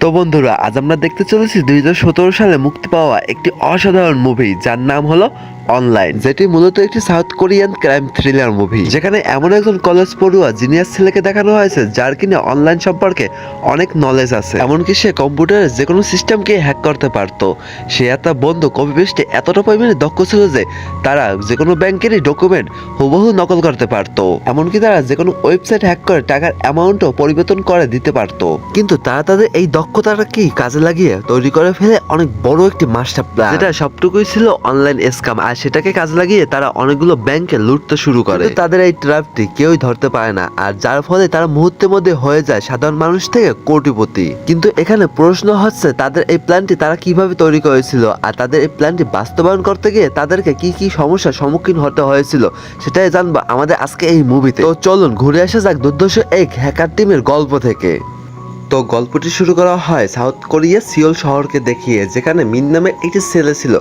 তো বন্ধুরা, আজ আমরা দেখতে চলেছি দুই হাজার সতেরো সালে মুক্তি পাওয়া একটি অসাধারণ মুভি যার নাম হলো অনলাইন যেটি মূলত একটি South Korean crime thriller movie. যেখানে এমন একজন কলেজ পড়ুয়া জিনিয়াস ছেলেকে দেখানো হয়েছে, যার কিনা অনলাইন সম্পর্কে অনেক নলেজ আছে। এমনকি সে কম্পিউটারের যে কোনো সিস্টেমকে হ্যাক করতে পারতো। সে এত বন্ধু কপি পেস্টে এতটা পরিমাণে দক্ষ ছিল যে, তারা যে কোনো ব্যাংকেরই ডকুমেন্ট হুবহু নকল করতে পারতো। এমনকি তারা যে কোনো ওয়েবসাইট হ্যাক করে টাকার অ্যামাউন্টও পরিবর্তন করে দিতে পারতো। কিন্তু তারা তাদের এই দক্ষতাটা কি কাজে লাগিয়ে তৈরি করে ফেলে অনেক বড় একটি মাস্টার প্ল্যান যেটা সবটুকুই ছিল অনলাইন স্ক্যাম আর সেটাকে কাজে লাগিয়ে তারা অনেকগুলো ব্যাংকে লুটতে শুরু করে। তাদের এই ট্র্যাপটি কেউই ধরতে পারে না, আর যার ফলে তারা মুহূর্তের মধ্যে হয়ে যায় সাধারণ মানুষ থেকে কোটিপতি। কিন্তু এখানে প্রশ্ন হচ্ছে, তাদের এই প্ল্যানটি তারা কীভাবে তৈরি করেছিল? আর তাদের এই প্ল্যানটি বাস্তবায়ন করতে গিয়ে তাদেরকে কি কি সমস্যার সম্মুখীন হতে হয়েছিল, সেটাই জানব আমাদের আজকে এই মুভিতে তো চলুন, ঘুরে আসা যাক দুর্দশ এক হ্যাকার টিমের গল্প থেকে। তো গল্পটি শুরু করা হয় সাউথ কোরিয়া সিওল শহরকে দেখিয়ে, যেখানে মিন নামে একটি ছেলে ছিল,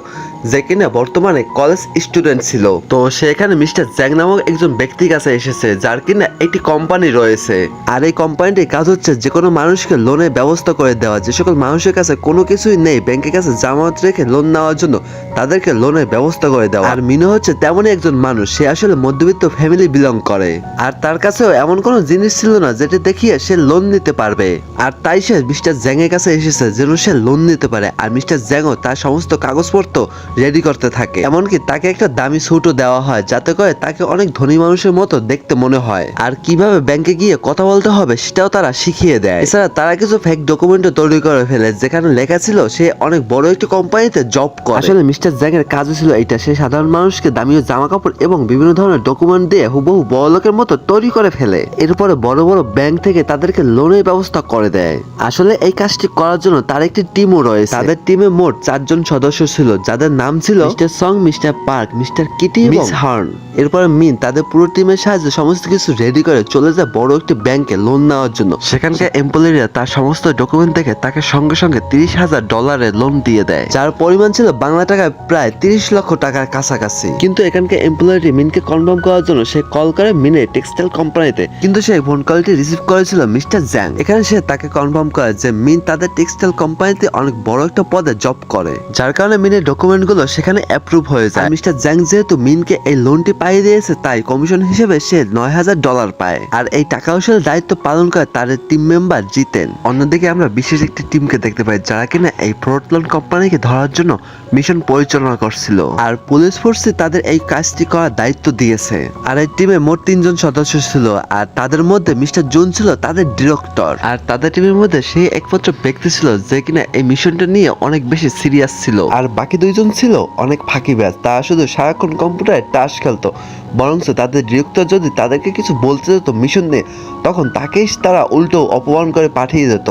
যে কিনা বর্তমানে কলেজ স্টুডেন্ট ছিল। তো সেখানে মিস্টার জ্যাং নামক একজন ব্যক্তির কাছে এসেছে, যার কিনা একটি কোম্পানি রয়েছে। আর এই কোম্পানিটির কাজ হচ্ছে যে কোনো মানুষকে লোনের ব্যবস্থা করে দেওয়া। যে সকল মানুষের কাছে কোনো কিছুই নেই, ব্যাংকের কাছে জামানত রেখে লোন নেওয়ার জন্য তাদেরকে লোনের ব্যবস্থা করে দেওয়া। আর মিনু হচ্ছে তেমনই একজন মানুষ, সে আসলে মধ্যবিত্ত ফ্যামিলি বিলং করে। আর তার কাছেও এমন কোনো জিনিস ছিল না, যেটা দেখিয়ে সে লোন নিতে পারবে। আর তাই সে মিস্টার জ্যাং এর কাছে এসেছে, যেন সে লোন নিতে পারে। আর মিস্টার জ্যাংও তার সমস্ত কাগজপত্র রেডি করতে থাকে। এমনকি তাকে একটা দামি স্যুটও দেওয়া হয়, যাতে করে তাকে অনেক ধনী মানুষের মতো দেখতে মনে হয়। আর কীভাবে ব্যাংকে গিয়ে কথা বলতে হবে, সেটাও তারা শিখিয়ে দেয়। এছাড়া তারা কিছু ফেক ডকুমেন্টও তৈরি করে ফেলে, যেখানে লেখা ছিল সে অনেক বড় একটি কোম্পানিতে জব করে। আসলে মিস্টার জ্যাং এর কাজ ছিল এটা। সে সাধারণ মানুষকে দামি জামা কাপড় এবং বিভিন্ন ধরনের ডকুমেন্ট দিয়ে হুবহু বড় লোকের মতো তৈরি করে ফেলে। এরপরে বড় বড় ব্যাংক থেকে তাদেরকে লোনের ব্যবস্থা করে দেয়। আসলে এই কাজটি করার জন্য তার একটি টিমও রয়েছে। তাদের টিমে মোট চারজন সদস্য ছিল যাদের নাম ছিল mister Song mister Park mister Kitty miss Hern. এরপরে মিন তাদের পুরো টিমের সাহায্যে সমস্ত কিছু রেডি করে চলে যায় বড় একটি ব্যাংকে লোন নেওয়ার জন্য। সেখানকার এমপ্লয়িরা তার সমস্ত ডকুমেন্ট দেখে তাকে সঙ্গে সঙ্গে তিরিশ হাজার ডলারের লোন দিয়ে দেয়। যার পরিমাণ ছিল বাংলা টাকায় প্রায় তিরিশ লক্ষ টাকার কাছাকাছি। কিন্তু এখানকার এমপ্লয়িটি মিনকে কনফার্ম করার জন্য সে কল করে মিনের টেক্সটাইল কোম্পানিতে কিন্তু সে ফোন কলটি রিসিভ করেছিল মিস্টার জ্যাং। এখানে সে তাকে কনফার্ম করে যে মিন তাদের টেক্সটাইল কোম্পানিতে অনেক বড় একটা পদে জব করে। যার কারণে মিনের ডকুমেন্টগুলো সেখানে অ্যাপ্রুভ হয়ে যায়। মিস্টার জ্যাং যেহেতু মিনকে এই লোনটি পাইয়ে দিয়েছে, তাই কমিশন হিসেবে সে নয় হাজার ডলার পায়। আর এই টাকা উসের দায়িত্ব পালন করে তাদের টিম মেম্বার জিতেন। অন্যদিকে আমরা বিশেষ একটি টিমকে দেখতে পাই, যারা কিনা এই ফ্রড লোন কোম্পানিকে ধরার জন্য মিশন পরিচালনা করছিল। আর পুলিশ ফোর্সে তাদের এই কাজটি করার দায়িত্ব দিয়েছে। আর এই টিমে মোট তিনজন সদস্য ছিল, আর তাদের মধ্যে মিস্টার জুন ছিল তাদের ডিরেক্টর আর তাদের টিমের মধ্যে সে একমাত্র ব্যক্তি ছিল যে কিনা এই মিশনটা নিয়ে অনেক বেশি সিরিয়াস ছিল। আর বাকি দুইজন ছিল অনেক ফাঁকি ব্যাস। তারা শুধু সারাক্ষণ কম্পিউটারে টাস খেলতো। বরঞ্চ তাদের ডিরেক্টর যদি তাদেরকে কিছু বলতে যেত মিশন নিয়ে, তখন তাকেই তারা উল্টো অপমান করে পাঠিয়ে যেত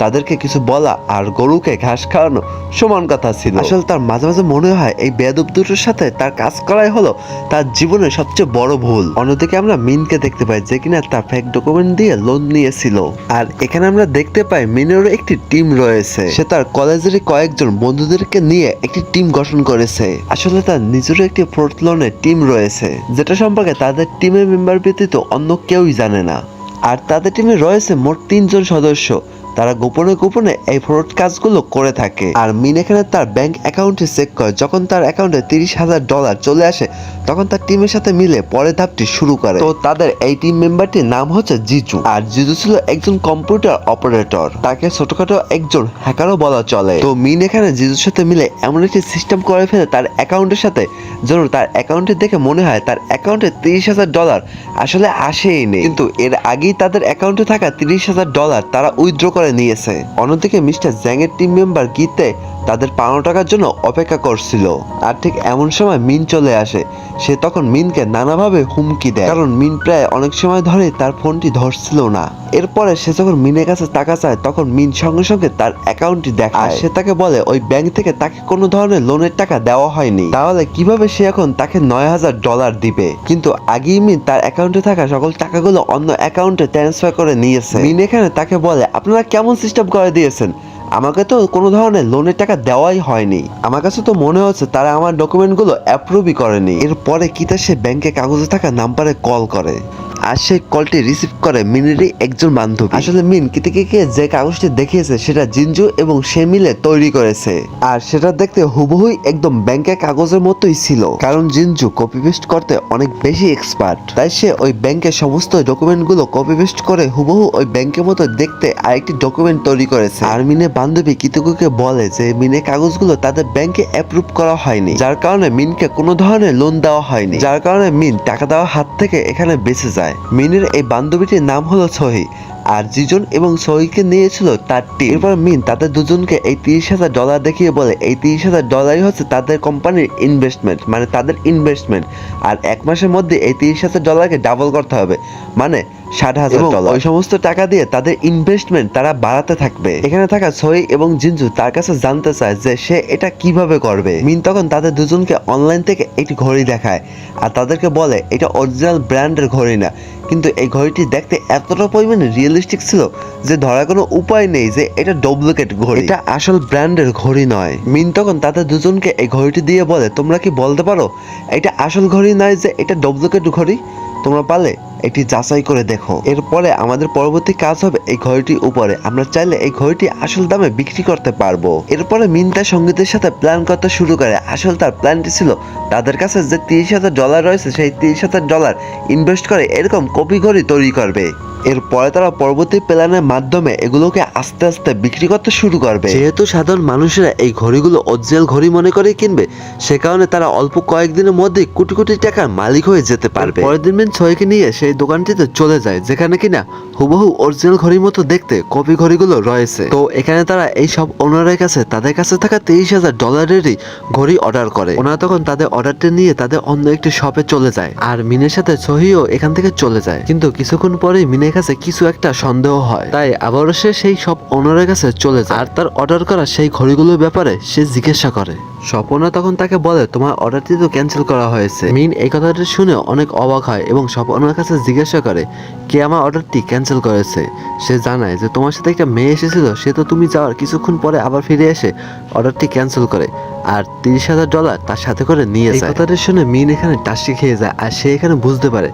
তাদেরকে কিছু বলা আর গরুকে ঘাস খাওয়ানো সমান কথা ছিল। আসলে তার মাঝে মাঝে মনে হয় এই বেদব দুটোর সাথে তার কাজ করাই হলো তার জীবনের সবচেয়ে বড় ভুল। অন্যদিকে আমরা মিনকে দেখতে পাই যে কিনা তার ফেক ডকুমেন্ট দিয়ে লোন নিয়েছিল। আর এখানে আমরা দেখতে পাই মিনেরও একটি টিম রয়েছে। সে তার কলেজের কয়েকজন বন্ধুদেরকে নিয়ে একটি টিম গঠন করেছে। আসলে তার নিজেরও একটি লোনের টিম রয়েছে, যেটা সম্পর্কে তাদের টিমের মেম্বার ব্যতীত অন্য কেউই জানে না। আর তাদের টিমে রয়েছে মোট তিনজন সদস্য তারা গোপনে গোপনে এই ফ্রড কাজগুলো করে থাকে। আর মিন এখানে তার ব্যাংক অ্যাকাউন্টে চেক করে। যখন তার অ্যাকাউন্টে তিরিশ হাজার ডলার চলে আসে, তখন তার টিমের সাথে মিলে পরের ধাপটি শুরু করে। তো তাদের এই টিম মেম্বারটির নাম হচ্ছে জিজু। আর জিজু ছিল একজন কম্পিউটার অপারেটর তাকে ছোটখাটো একজন হ্যাকারও বলা চলে। তো মিন এখানে জিজুর সাথে মিলে এমন একটি সিস্টেম করে ফেলে তার অ্যাকাউন্টের সাথে, যেন তার অ্যাকাউন্টে দেখে মনে হয় তার অ্যাকাউন্টে তিরিশ হাজার ডলার আসলে আসেই নেই। কিন্তু এর আগেই তাদের অ্যাকাউন্টে থাকা তিরিশ হাজার ডলার তারা উইথড্র করে নিয়েছে। অন্যদিকে মিস্টার জ্যাংয়ের টিম মেম্বার গীতে তাদের পাওনা টাকার জন্য অপেক্ষা করছিল। আর ঠিক এমন সময় মিন চলে আসে। সে তখন মিনকে নানাভাবে হুমকি দেয়। কারণ মিন প্রায় অনেক সময় ধরে তার ফোনটি ধরছিল না। এরপরে সে যখন মিনের কাছে টাকা চায়, তখন মিন সঙ্গে সঙ্গে তার অ্যাকাউন্টটি দেখায়। সে তাকে বলে, ওই ব্যাংক থেকে তাকে কোনো ধরনের লোনের টাকা দেওয়া হয়নি। তাহলে কীভাবে সে এখন তাকে নয় হাজার ডলার দিবে? কিন্তু আগেই মিন তার অ্যাকাউন্টে থাকা সকল টাকাগুলো অন্য অ্যাকাউন্টে ট্রান্সফার করে নিয়েছে। মিন এখানে তাকে বলে, আপনারা কেমন সিস্টেম করে দিয়েছেন? আমাকে তো কোনো ধরনের লোনের টাকা দেওয়াই হয়নি। আমার কাছে তো মনে হচ্ছে তারা আমার ডকুমেন্টগুলো অ্যাপ্রুভই করেনি। এরপরে কিতা সে ব্যাংকে কাগজে থাকা নাম্বারে কল করে। আর সেই কলটি রিসিভ করে মিনেরই একজন বান্ধবী। আসলে মিন, কিতিকে যে কাগজটি দেখিয়েছে সেটা জিঞ্জু এবং সে মিলে তৈরি করেছে। আর সেটা দেখতে হুবহুই একদম ব্যাংকের কাগজের মতোই ছিল। কারণ জিঞ্জু কপি পেস্ট করতে অনেক বেশি এক্সপার্ট তাই সে ওই ব্যাংকের সমস্ত ডকুমেন্টগুলো কপি পেস্ট করে হুবহু ওই ব্যাংকের মতো দেখতে আরেকটি ডকুমেন্ট তৈরি করেছে। আর মিনের বান্ধবী কিতুকুকে বলে যে মিনের কাগজগুলো তাদের ব্যাংকে অ্যাপ্রুভ করা হয়নি, যার কারণে মিনকে কোনো ধরনের লোন দেওয়া হয়নি, যার কারণে মিন টাকা দেওয়ার হাত থেকে এখানে বেঁচে যায়। মিনের এই বান্ধবীটির নাম হলো সহি। আর জিজন এবং সহিকে নিয়েছিল তার টিম এরপর মিন তাদের দুজনকে এই তিরিশ হাজার ডলার দেখিয়ে বলে এই তিরিশ হাজার ডলারই হচ্ছে তাদের কোম্পানির ইনভেস্টমেন্ট মানে তাদের ইনভেস্টমেন্ট আর এক মাসের মধ্যে এই তিরিশ হাজার ডলারকে ডাবল করতে হবে মানে ষাট হাজার ডলার ওই সমস্ত টাকা দিয়ে তাদের ইনভেস্টমেন্ট তারা বাড়াতে থাকবে। এখানে থাকা সই এবং জিঞ্জু তার কাছে জানতে চায় যে সে এটা কীভাবে করবে। মিন তখন তাদের দুজনকে অনলাইন থেকে একটি ঘড়ি দেখায় আর তাদেরকে বলে এটা অরিজিনাল ব্র্যান্ডের ঘড়ি না। কিন্তু এই ঘড়িটি দেখতে এতটা পরিমাণে রিয়েলিস্টিক ছিল যে ধরার কোনো উপায় নেই যে এটা ডুপ্লিকেট ঘড়ি। এটা আসল ব্র্যান্ডের ঘড়ি নয়। মিন তখন তাদের দুজনকে এই ঘড়িটি দিয়ে বলে, তোমরা কি বলতে পারো, এটা আসল ঘড়ি নয় যে এটা ডুপ্লিকেট ঘড়ি? তোমরা পারলে এটি যাচাই করে দেখো। এরপরে আমাদের পরবর্তী কাজ হবে এই ঘড়িটির উপরে। আমরা চাইলে এই ঘড়িটি আসল দামে বিক্রি করতে পারব। এরপরে মিন্তা সঙ্গীতের সাথে প্ল্যান করতে শুরু করে। আসল তার প্ল্যানটি ছিল, তাদের কাছে যে তিরিশ হাজার ডলার রয়েছে, সেই তিরিশ হাজার ডলার ইনভেস্ট করে এরকম কপি ঘড়ি তৈরি করবে। এরপরে তারা পরবর্তী প্ল্যানের মাধ্যমে এগুলোকে আস্তে আস্তে বিক্রি করতে শুরু করবে। যেহেতু সাধারণ মানুষেরা এই ঘড়িগুলো অরিজিনাল ঘড়ি মনে করে কিনবে সে কারণে তারা অল্প কয়েকদিনের মধ্যে কোটি কোটি টাকার মালিক হয়ে যেতে পারবে। পরের দিন মিন ছয়কে নিয়ে সেই দোকানটিতে চলে যায় যেখানে কিনা হুবহু অরিজিনাল ঘড়ির মতো দেখতে কপি ঘড়িগুলো রয়েছে। তো এখানে তারা এই সব ওনারের কাছে তাদের কাছে থাকা তেইশ হাজার ডলারেরই ঘড়ি অর্ডার করে। ওনারা তখন তাদের অর্ডারটা নিয়ে তাদের অন্য একটি শপে চলে যায়। আর মিনের সাথে সহিও এখান থেকে চলে যায়। কিন্তু কিছুক্ষণ পরেই মিনের কাছে কিছু একটা সন্দেহ হয়। তাই আবারও সে সেই সব ওনারের কাছে চলে যায়। আর তার অর্ডার করা সেই ঘড়িগুলোর ব্যাপারে সে জিজ্ঞাসা করে। স্বপনা তখন তাকে বলে, তোমার অর্ডারটি তো ক্যান্সেল করা হয়েছে। মিন এই কথাটি শুনে অনেক অবাক হয় এবং স্বপনার কাছে জিজ্ঞাসা করে, কে আমার অর্ডারটি ক্যান্সেল করেছে? সে জানায় যে, তোমার সাথে একটা মেয়ে এসেছিল, সে তো তুমি যাওয়ার কিছুক্ষণ পরে আবার ফিরে এসে অর্ডারটি ক্যান্সেল করে। আর তিরিশ হাজার ডলার তার সাথে করে নিয়ে যায়। কথাটি শুনে মিন এখানে টাসি খেয়ে যায় আর সে এখানে বুঝতে পারে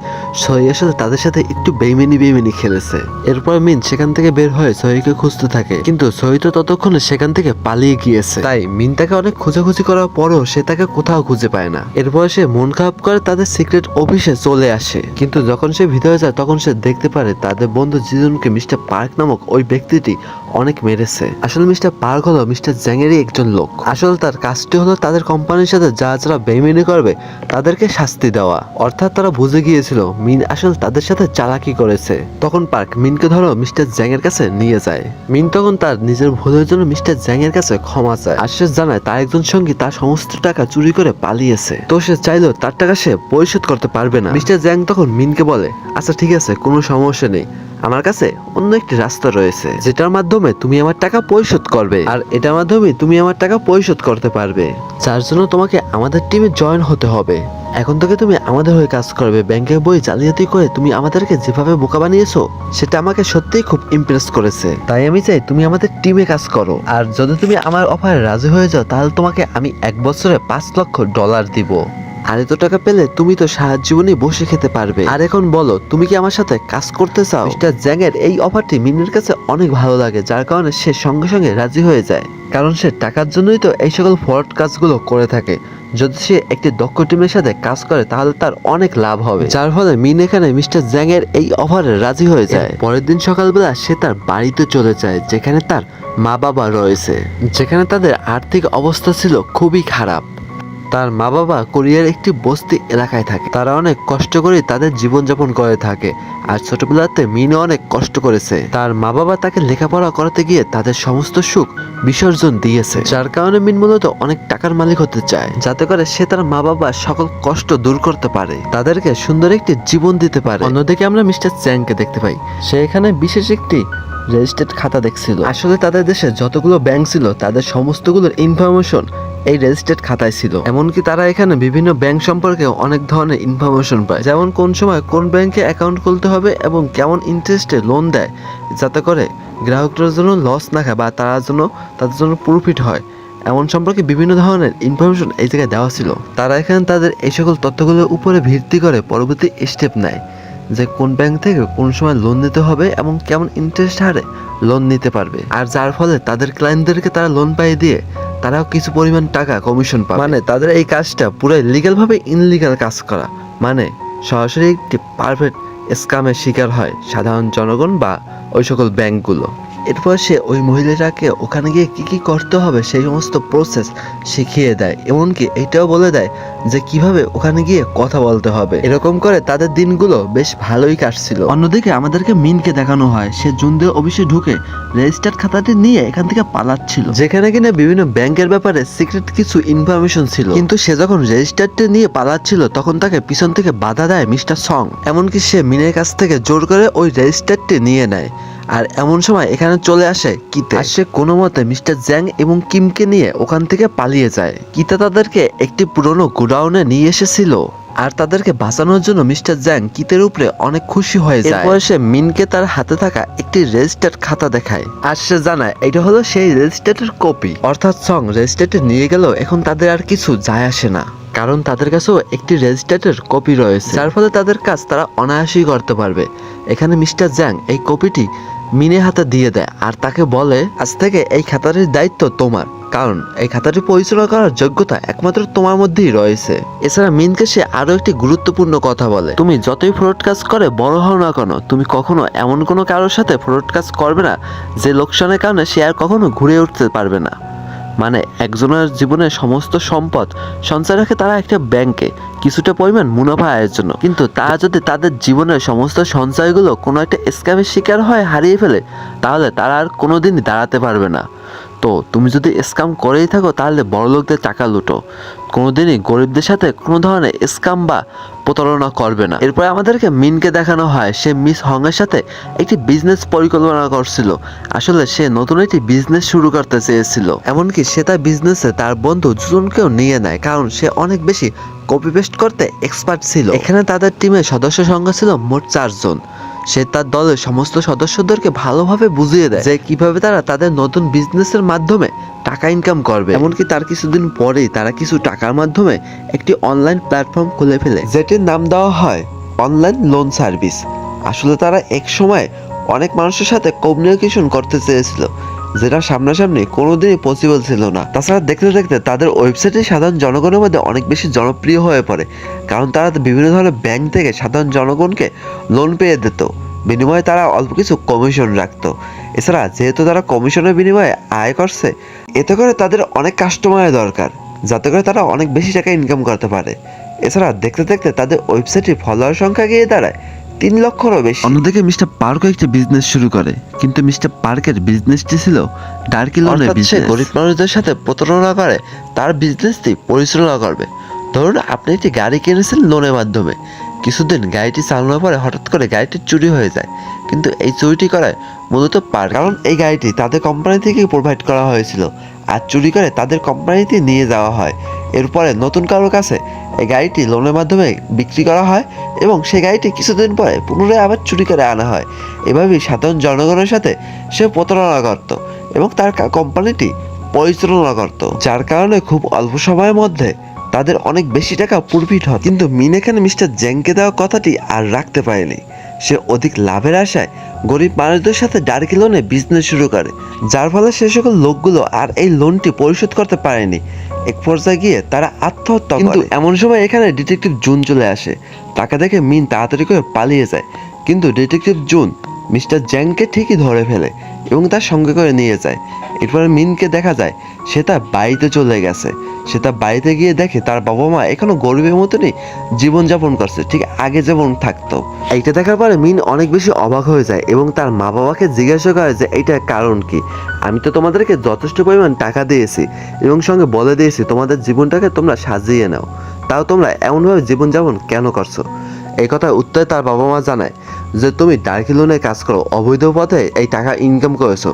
সহি আসলে তাদের সাথে একটু বেইমিনি বেইমিনি খেলেছে। এরপর মিন সেখান থেকে বের হয়ে সহিকে খুঁজতে থাকে। কিন্তু সহি তো ততক্ষণে সেখান থেকে পালিয়ে গিয়েছে। তাই মিন তাকে অনেক খোঁজাখুঁজি করার পরও সে তাকে কোথাও খুঁজে পায় না। এরপর সে মন খারাপ করে তাদের সিক্রেট অফিসে চলে আসে। কিন্তু যখন সে ভিতরে যায় তখন সে দেখতে পারে তাদের বন্ধু জিজনকে মিস্টার পার্ক নামক ওই ব্যক্তিটি অনেক মেরেছে। আসলে মিস্টার পার্ক হলো মিস্টার জ্যাংয়েরই একজন লোক। আসলে তার কাজটি হলো তাদের কোম্পানির সাথে যা যারা বেইমানি করবে, তাদেরকে শাস্তি দেওয়া। অর্থাৎ তারা বুঝে গিয়েছিল, মিন আসলে তাদের সাথে চালাকি করেছে। তখন পার্ক মিনকে ধরো মিস্টার জ্যাংয়ের কাছে নিয়ে যায়। মিন তখন তার নিজের ভুলের জন্য মিস্টার জ্যাংয়ের কাছে ক্ষমা চায়। আর সে জানায় তার একজন সঙ্গী তার সমস্ত টাকা চুরি করে পালিয়েছে। তো সে চাইলেও তার টাকা সে পরিশোধ করতে পারবে না। মিস্টার জ্যাং তখন মিনকে বলে আচ্ছা ঠিক আছে, কোনো সমস্যা নেই। আমার কাছে অন্য একটি রাস্তা রয়েছে, যেটার মাধ্যমে তুমি আমার টাকা পরিশোধ করবে। আর এটার মাধ্যমে তুমি আমার টাকা পরিশোধ করতে পারবে। যার জন্য তোমাকে আমাদের টিমে জয়েন হতে হবে। এখন থেকে তুমি আমাদের হয়ে কাজ করবে। ব্যাংকের বই জালিয়াতি করে তুমি আমাদেরকে যেভাবে বোকা বানিয়েছো, সেটা আমাকে সত্যিই খুব ইমপ্রেস করেছে। তাই আমি চাই তুমি আমাদের টিমে কাজ করো। আর যদি তুমি আমার অফারে রাজি হয়ে যাও, তাহলে তোমাকে আমি এক বছরে পাঁচ লক্ষ ডলার দিব। আর এত টাকা পেলে তুমি তো সারা জীবনে বসে খেতে পারবে। আর এখন বলো, তুমি কি আমার সাথে কাজ করতে চাও? মিস্টার জ্যাংয়ের এই অফারটি মিনের কাছে অনেক ভালো লাগে, যার কারণে সে সঙ্গে সঙ্গে রাজি হয়ে যায়। কারণ সে টাকার জন্যই তো এই সকল ফ্রড কাজগুলো করে থাকে। যদি সে একটি দক্ষ টিমের সাথে কাজ করে, তাহলে তার অনেক লাভ হবে। যার ফলে মিন এখানে মিস্টার জ্যাং এর এই অফারে রাজি হয়ে যায়। পরের দিন সকালবেলা সে তার বাড়িতে চলে যায়, যেখানে তার মা বাবা রয়েছে। যেখানে তাদের আর্থিক অবস্থা ছিল খুবই খারাপ। তার মা বাবা কোরিয়ার একটি বস্তি এলাকায় থাকে। তারা অনেক কষ্ট করে তাদের জীবনযাপন করে থাকে আর ছোটবেলাতে মিনও অনেক কষ্ট করেছে। তার মা বাবা তাকে লেখাপড়া করাতে গিয়ে তাদের সমস্ত সুখ বিসর্জন দিয়েছে। যার কারণে মিন মূলত অনেক টাকার মালিক হতে চায়, যাতে করে সে তার মা বাবার সকল কষ্ট দূর করতে পারে, তাদেরকে সুন্দর একটি জীবন দিতে পারে। অন্যদিকে আমরা মিস্টার চ্যাংকে দেখতে পাই, সে এখানে বিশেষ একটি রেজিস্টার্ড খাতা দেখছিল। আসলে তাদের দেশে যতগুলো ব্যাংক ছিল, তাদের সমস্তগুলোর ইনফরমেশন এই রেজিস্টার্ড খাতায় ছিল। এমনকি তারা এখানে বিভিন্ন ব্যাংক সম্পর্কে অনেক ধরনের ইনফরমেশন পায়। যেমন কোন সময় কোন ব্যাংকে অ্যাকাউন্ট খুলতে হবে এবং কেমন ইন্টারেস্টে লোন দেয়, যাতে করে গ্রাহকদের জন্য লস না খায় বা তারা জন্য তাদের জন্য প্রফিট হয়। এমন সম্পর্কে বিভিন্ন ধরনের ইনফরমেশন এই জায়গায় দেওয়া ছিল। তারা এখানে তাদের এই সকল তথ্যগুলোর উপরে ভিত্তি করে পরবর্তী স্টেপ নেয়। যে কোন ব্যাংক থেকে কোন সময় লোন নিতে হবে এবং কেমন ইন্টারেস্ট হারে লোন নিতে পারবে। আর যার ফলে তাদের ক্লায়েন্টদেরকে তারা লোন পাইয়ে দিয়ে তারাও কিছু পরিমাণ টাকা কমিশন পাবে। মানে তাদের এই কাজটা পুরো লিগ্যালভাবে ইনলিগাল কাজ করা। মানে সরাসরি একটি পারফেক্ট স্কামের শিকার হয় সাধারণ জনগণ বা ওই সকল ব্যাংকগুলো এরপর সে ওই মহিলাটাকে ওখানে গিয়ে কি কি করতে হবে সেই সমস্ত প্রসেস শিখিয়ে দেয়। এমনকি এটাও বলে দেয় যে কীভাবে ওখানে গিয়ে কথা বলতে হবে। এরকম করে তাদের দিনগুলো বেশ ভালোই কাটছিল। অন্যদিকে আমাদেরকে মিনকে দেখানো হয়। সে জুনদের অফিসে ঢুকে রেজিস্টার খাতাটি নিয়ে এখান থেকে পালাচ্ছিল। যেখানে কিনা বিভিন্ন ব্যাংকের ব্যাপারে সিক্রেট কিছু ইনফরমেশন ছিল। কিন্তু সে যখন রেজিস্টারটি নিয়ে পালাচ্ছিল, তখন তাকে পিছন থেকে বাধা দেয় মিস্টার সং। এমনকি সে মিনের কাছ থেকে জোর করে ওই রেজিস্টারটি নিয়ে নেয়। আর এমন সময় এখানে চলে আসে কিতে। আর সে কোনো মতে মিস্টার জ্যাং এবং কিমকে নিয়ে ওখান থেকে পালিয়ে যায়। কিতা তাদেরকে একটি পুরনো গোডাউনে নিয়ে এসেছিল। আর তাদেরকে বাঁচানোর জন্য মিস্টার জ্যাং কিতের উপরে অনেক খুশি হয়ে যায়। এরপর সে মিনকে তার হাতে থাকা একটি রেজিস্টার্ড খাতা দেখায়। আর সে জানায় এটা হলো সেই রেজিস্টার্ডের কপি। অর্থাৎ সং রেজিস্টার্ডে নিয়ে গেলেও এখন তাদের আর কিছু যায় আসে না। কারণ তাদের কাছেও একটি রেজিস্টার্ডের কপি রয়েছে। যার ফলে তাদের কাজ তারা অনায়াসেই করতে পারবে। এখানে মিস্টার জ্যাং এই কপিটি মিনে হাতা দিয়ে দেয় আর তাকে বলে, আজ থেকে এই খাতাটির দায়িত্ব তোমার, কারণ এই খাতাটি পরিচালনা করার যোগ্যতা একমাত্র তোমার মধ্যেই রয়েছে। এছাড়া মিনকে সে আরও একটি গুরুত্বপূর্ণ কথা বলে, তুমি যতই ফ্রড কাজ করে, বড় হও না কেন, তুমি কখনো এমন কোনো কারোর সাথে ফ্রড কাজ করবে না, যে লোকসানের কারণে সে আর কখনো ঘুরে উঠতে পারবে না। মানে একজনের জীবনের সমস্ত সম্পদ সঞ্চয় রাখে তারা একটা ব্যাংকে। কিছুটা পরিমাণ মুনাফা আয়ের জন্য। কিন্তু তারা যদি তাদের জীবনের সমস্ত সঞ্চয়গুলো কোনো একটা স্ক্যামের শিকার হয় হারিয়ে ফেলে, তাহলে তারা আর কোনো কোনোদিনই দাঁড়াতে পারবে না। তো তুমি যদি স্ক্যাম করেই থাকো, তাহলে বড় লোকদের টাকা লুটো। কোনোদিনই গরিবদের সাথে কোনো ধরনের স্ক্যাম বা প্রতারণা করবে না। এরপর আমাদেরকে মিনকে দেখানো হয়, সে মিস হংয়ের সাথে একটি বিজনেস পরিকল্পনা করছিল। আসলে সে নতুন একটি বিজনেস শুরু করতে চেয়েছিল। এমনকি সে তার বিজনেসে তার বন্ধু দুজনকেও নিয়ে নেয়, কারণ সে অনেক বেশি কপি পেস্ট করতে এক্সপার্ট ছিল। এখানে তাদের টিমের সদস্য সংখ্যা ছিল মোট চারজন। সে তার দলের সমস্ত সদস্যদেরকে ভালোভাবে বুঝিয়ে দেয় যে কীভাবে তারা তাদের নতুন বিজনেসের মাধ্যমে টাকা ইনকাম করবে। এমনকি তার কিছুদিন পরেই তারা কিছু টাকার মাধ্যমে একটি অনলাইন প্ল্যাটফর্ম খুলে ফেলে, যেটির নাম দেওয়া হয় অনলাইন লোন সার্ভিস আসলে তারা এক সময় অনেক মানুষের সাথে কমিউনিকেশন করতে চেয়েছিল যেটা সামনাসামনি কোনোদিনই পসিবল ছিল না। তাছাড়া দেখতে দেখতে তাদের ওয়েবসাইটে সাধারণ জনগণের মধ্যে অনেক বেশি জনপ্রিয় হয়ে পড়ে, কারণ তারা বিভিন্ন ধরনের ব্যাংক থেকে সাধারণ জনগণকে লোন পেয়ে দিত। বিনিময়ে তারা অল্প কিছু কমিশন রাখত। এছাড়া যেহেতু তারা কমিশনের বিনিময়ে আয় করছে, এতে করে তাদের অনেক কাস্টমারের দরকার, যাতে করে তারা অনেক বেশি টাকা ইনকাম করতে পারে। এছাড়া দেখতে দেখতে তাদের ওয়েবসাইটে ফলোয়ার সংখ্যা গিয়ে দাঁড়ায়। তিন লক্ষরও বেশি। অন্যদিকে মিস্টার পার্কও একটা বিজনেস শুরু করে। কিন্তু মিস্টার পার্কের বিজনেসটি ছিল ডার্কি লোনের বিজনেস গরিব মানুষদের সাথে প্রতারণা করে তার বিজনেসটি পরিচালনা করবে। ধরুন আপনি একটি গাড়ি কিনেছেন লোনের মাধ্যমে। কিছুদিন গাড়িটি চালানোর পরে হঠাৎ করে গাড়িটি চুরি হয়ে যায়। কিন্তু এই চুরিটি করায় মূলত পার কারণ এই গাড়িটি তাদের কোম্পানি থেকে প্রোভাইড করা হয়েছিল। আর চুরি করে তাদের কোম্পানিতে নিয়ে যাওয়া হয়। এরপরে নতুন কারোর কাছে এই গাড়িটি লোনের মাধ্যমে বিক্রি করা হয় এবং সেই গাড়িটি কিছুদিন পরে পুনরায় আবার চুরি করে আনা হয়। এভাবেই সাধারণ জনগণের সাথে সে প্রতারণা করত এবং তার কোম্পানিটি পরিচালনা করত, যার কারণে খুব অল্প সময়ের মধ্যে তাদের অনেক বেশি টাকা প্রফিট হয় কিন্তু মিন এখানে মিস্টার জ্যাংকে দেওয়া কথাটি আর রাখতে পারেনি। সে অধিক লাভের আশায় গরিব মানুষদের সাথে ডার্কি লোনে বিজনেস শুরু করে, যার ফলে সে সকল লোকগুলো আর এই লোনটি পরিশোধ করতে পারেনি। এক পর্যায়ে গিয়ে তারা আত্মহত্যা কিন্তু এমন সময় এখানে ডিটেকটিভ জুন চলে আসে। তাকে দেখে মিন তাড়াতাড়ি করে পালিয়ে যায়। কিন্তু ডিটেকটিভ জুন মিস্টার জ্যাংকে ঠিকই ধরে ফেলে। এবং তার সঙ্গে করে নিয়ে যায়। এরপরে মিনকে দেখা যায়, সে তার বাড়িতে চলে গেছে। সে তার বাড়িতে গিয়ে দেখে তার বাবা মা এখনও গরিবের মতনই জীবনযাপন করছে, ঠিক আগে যেমন থাকতো। এইটা দেখার পরে মিন অনেক বেশি অবাক হয়ে যায় এবং তার মা বাবাকে জিজ্ঞাসা করে যে এইটার কারণ কি? আমি তো তোমাদেরকে যথেষ্ট পরিমাণ টাকা দিয়েছি এবং সঙ্গে বলে দিয়েছি, তোমাদের জীবনটাকে তোমরা সাজিয়ে নাও। তাও তোমরা এমনভাবে জীবনযাপন কেন করছ? এই কথার উত্তরে তার বাবা মা জানায় যে তুমি ডার্কি লোনে কাজ করো, অবৈধ পথে এই টাকা ইনকাম করেছ,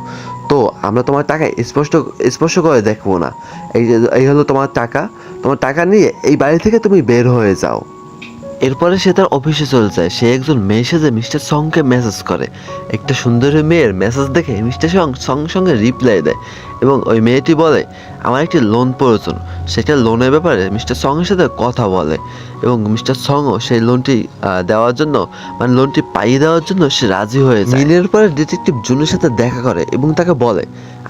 তো আমরা তোমার টাকা স্পষ্ট স্পর্শ করে দেখব না। এই এই হলো তোমার টাকা। তোমার টাকা নিয়ে এই বাড়ি থেকে তুমি বের হয়ে যাও। এরপরে সে তার অফিসে চলে যায়। সে একজন মেয়ে সেজে মিস্টার সংকে মেসেজ করে। একটা সুন্দরী মেয়ের মেসেজ দেখে মিস্টার সং, সঙ্গে সঙ্গে রিপ্লাই দেয়। এবং ওই মেয়েটি বলে, আমার একটি লোন প্রয়োজন। সেটা লোনের ব্যাপারে মিস্টার সঙের সাথে কথা বলে এবং মিস্টার সঙও সেই লোনটি দেওয়ার জন্য মানে লোনটি পাইয়ে দেওয়ার জন্য সে রাজি হয়ে যায়। মিনের পরে ডিটেকটিভ জুনের সাথে দেখা করে এবং তাকে বলে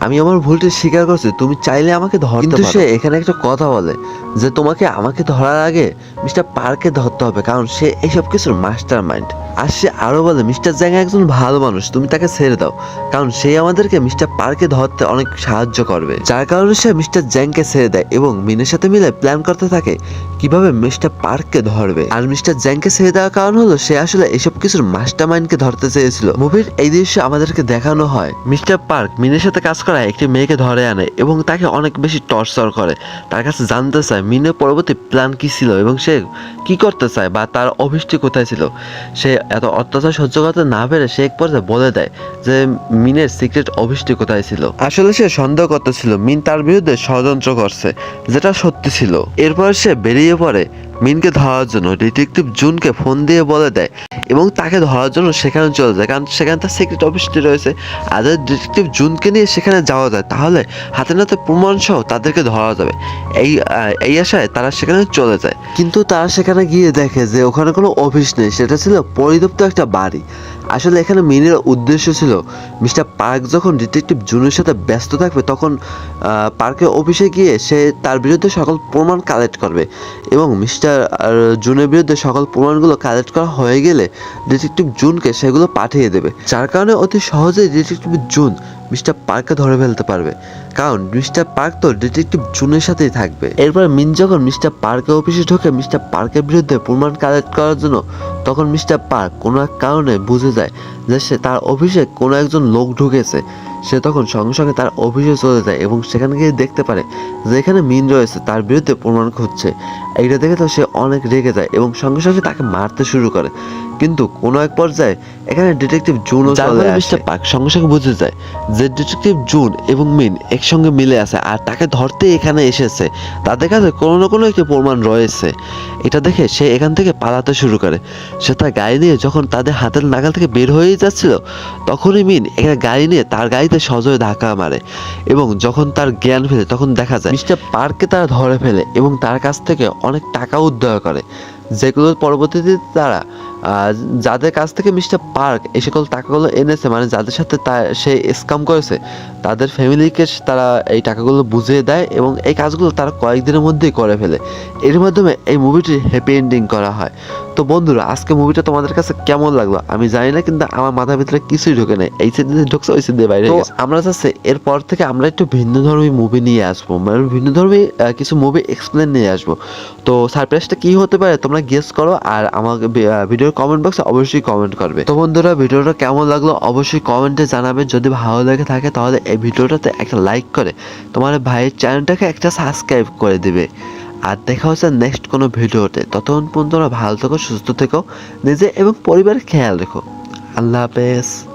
আমি আমার ভুলটি স্বীকার করছি তুমি চাইলে আমাকে ধরতে কিন্তু সে এখানে একটা কথা বলে যে তোমাকে আমাকে ধরার আগে মিস্টার পার্কে ধরতে হবে কারণ সে এইসব কিছুর মাস্টার মাইন্ড আর সে আরও বলে মিস্টার জ্যাং একজন ভালো মানুষ তুমি তাকে ছেড়ে দাও কারণ সে আমাদেরকে মিস্টার পার্কে ধরতে অনেক সাহায্য করবে। যার কারণে সে মিস্টার জ্যাংকে ছেড়ে দেয় এবং মিনের সাথে মিলে প্ল্যান করতে থাকে কীভাবে মিস্টার পার্ককে ধরবে। আর মিস্টার জ্যাংকে ছেড়ে দেওয়ার কারণ হলো সে আসলে এসব কিছুর মাস্টার মাইন্ডকে ধরতে চেয়েছিল। মুভির এই দৃশ্যে আমাদেরকে দেখানো হয়। মিস্টার পার্ক মিনের সাথে কাজ করায় একটি মেয়েকে ধরে আনে এবং তাকে অনেক বেশি টর্চার করে। তার কাছে জানতে চায় মিনের পরবর্তী প্ল্যান কি ছিল এবং সে কি করতে চায় বা তার অভিষ্টি কোথায় ছিল। সে এত অত্যাচার সহ্য করতে না পেরে সে এক পর্যায়ে বলে দেয় যে, মিনের সিক্রেট অভিষ্টি কোথায় ছিল? আসলে সে সন্দেহ করতেছিল, মিন তার বিরুদ্ধে ষড়যন্ত্র করছে, যেটা সত্যি ছিল। এরপর সে বেরিয়ে পড়ে মিনকে ধরার জন্য। ডিটেকটিভ জুনকে ফোন দিয়ে বলে দেয় এবং তাকে ধরার জন্য সেখানে চলে যায়, কারণ সেখানে তার সিক্রেট অফিসটি রয়েছে। আর ডিটেকটিভ জুনকে নিয়ে সেখানে যাওয়া যায়, তাহলে হাতে নাতে প্রমাণ সহ তাদেরকে ধরা যাবে। এই এই আশায় তারা সেখানে চলে যায়। কিন্তু তারা সেখানে গিয়ে দেখে যে ওখানে কোনো অফিস নেই, সেটা ছিল পরিদপ্ত একটা বাড়ি। আসলে এখানে মিনের উদ্দেশ্য ছিল, মিস্টার পার্ক যখন ডিটেকটিভ জুনের সাথে ব্যস্ত থাকবে, তখন পার্কের অফিসে গিয়ে সে তার বিরুদ্ধে সকল প্রমাণ কালেক্ট করবে এবং মিস্টার জুনের বিরুদ্ধে সকল প্রমাণগুলো কালেক্ট করা হয়ে গেলে ডিটেকটিভ জুনকে সেগুলো পাঠিয়ে দেবে। যার কারণে অতি সহজেই ডিটেকটিভ জুন মিস্টার পার্ককে ধরে ফেলতে পারবে। কারণ মিস্টার পার্ক তো ডিটেকটিভ জুনের সাথেই থাকবে। এরপর মিন যখন মিস্টার পার্কের অফিসে ঢোকে মিস্টার পার্কের বিরুদ্ধে প্রমাণ কালেক্ট করার জন্য, তখন মিস্টার পার্ক কোনো এক কারণে বুঝে যায় যে সে তার অফিসে কোনো একজন লোক ঢুকেছে। সে তখন সঙ্গে সঙ্গে তার অফিসে চলে যায় এবং সেখানে গিয়ে দেখতে পারে যে এখানে মিন রয়েছে তার বিরুদ্ধে প্রমাণ খুঁজছে। এইটা দেখে তো সে অনেক রেগে যায় এবং সঙ্গে সঙ্গে তাকে মারতে শুরু করে। কিন্তু কোনো এক পর্যায়ে এখানে ডিটেকটিভ জুন চলে মিস্টার পার্ক সঙ্গে সঙ্গে বুঝে যায় যে ডিটেকটিভ জুন এবং মিন একসঙ্গে মিলে আছে আর তাকে ধরতে এখানে এসেছে। তাদের কাছে কোনো না কোনো একটি প্রমাণ রয়েছে। এটা দেখে সে এখান থেকে পালাতে শুরু করে। সে তার গাড়ি নিয়ে যখন তাদের হাতের নাগাল থেকে বের হয়ে যাচ্ছিল, তখনই মিন এখানে গাড়ি নিয়ে তার গাড়িতে সজোরে ধাক্কা মারে এবং যখন তার জ্ঞান ফেলে তখন দেখা যায় মিস্টার পার্ককে তারা ধরে ফেলে এবং তার কাছ থেকে অনেক টাকা উদ্ধার করে। যেগুলো পরবর্তীতে তারা যাদের কাছ থেকে মিস্টার পার্ক এই সকল টাকাগুলো এনেছে মানে যাদের সাথে তা- সে স্কাম করেছে, তাদের ফ্যামিলিকে তারা এই টাকাগুলো বুঝিয়ে দেয় এবং এই কাজগুলো তারা কয়েকদিনের মধ্যেই করে ফেলে। এর মাধ্যমে এই মুভিটির হ্যাপি এন্ডিং করা হয়। তো বন্ধুরা আজকে মুভিটা তোমাদের কাছে কেমন লাগল? আমি জানি না কিন্তু আমার মাথার ভিতরে কিছুই ঢোকে নাই। এই সিন দিয়ে ঢুকছে ওই সিন দিয়ে বাইরে তো আমরা চাচ্ছি এরপর থেকে আমরা একটু ভিন্ন ধর্মী মুভি নিয়ে আসব। মানে ভিন্ন ধর্মী কিছু মুভি এক্সপ্লেন নিয়ে আসব। তো সারপ্রাইজটা কি হতে পারে তোমরা গেস করো। আর আমাকে ভিডিওর কমেন্ট বক্সে অবশ্যই কমেন্ট করবে। তো বন্ধুরা ভিডিওটা কেমন লাগল অবশ্যই কমেন্টে জানাবে। যদি ভালো লেগে থাকে তাহলে এই ভিডিওটাতে একটা লাইক করে তোমার ভাইয়ের চ্যানেলটাকে একটা সাবস্ক্রাইব করে দিবে। আর দেখা হচ্ছে নেক্সট কোনো ভিডিওতে। ততক্ষণ পর্যন্ত ভালো থেকো, সুস্থ থেকো, নিজে এবং পরিবারের খেয়াল রেখো। আল্লাহ হাফেজ।